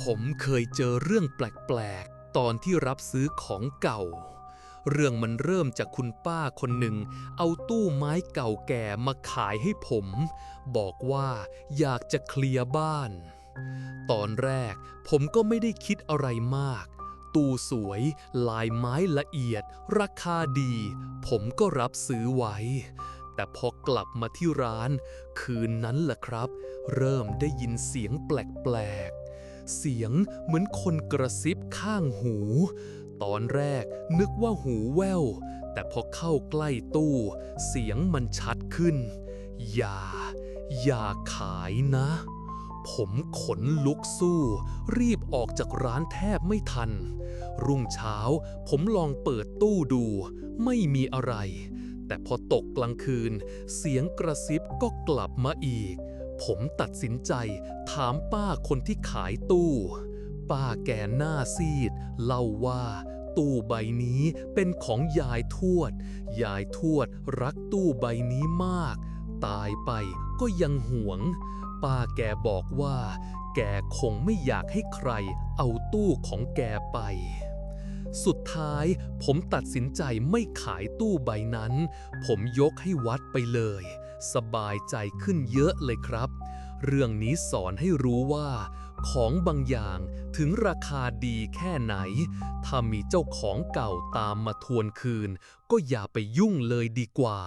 ผมเคยเจอเรื่องแปลกๆ ตอนที่รับซื้อของเก่า เรื่องมันเริ่มจากคุณป้าคนหนึ่ง เอาตู้ไม้เก่าแก่มาขายให้ผม บอกว่าอยากจะเคลียร์บ้าน ตอนแรกผมก็ไม่ได้คิดอะไรมาก ตู้สวย ลายไม้ละเอียด ราคาดี ผมก็รับซื้อไว้ แต่พอกลับมาที่ร้าน คืนนั้นแหละครับ เริ่มได้ยินเสียงแปลกๆ เสียงเหมือนคนกระซิบข้างหู ตอนแรกนึกว่าหูแว่ว แต่พอเข้าใกล้ตู้ เสียงมันชัดขึ้น อย่า อย่าขายนะ ผมขนลุกสู้ รีบออกจากร้านแทบไม่ทัน รุ่งเช้าผมลองเปิดตู้ดู ไม่มีอะไร แต่พอตกกลางคืน เสียงกระซิบก็กลับมาอีก ผมตัดสินใจถามป้าคนที่ขายตู้ ป้าแก่หน้าซีด เล่าว่าตู้ใบนี้เป็นของยายทวด ยายทวดรักตู้ใบนี้มาก ตายไปก็ยังหวง ป้าแกบอกว่า แกคงไม่อยากให้ใครเอาตู้ของแกไป สุดท้ายผมตัดสินใจไม่ขายตู้ใบนั้น ผมยกให้วัดไปเลย สบายใจขึ้นเยอะเลยครับ เรื่องนี้สอนให้รู้ว่า ของบางอย่างถึงราคาดีแค่ไหน ถ้ามีเจ้าของเก่าตามมาทวนคืน ก็อย่าไปยุ่งเลยดีกว่า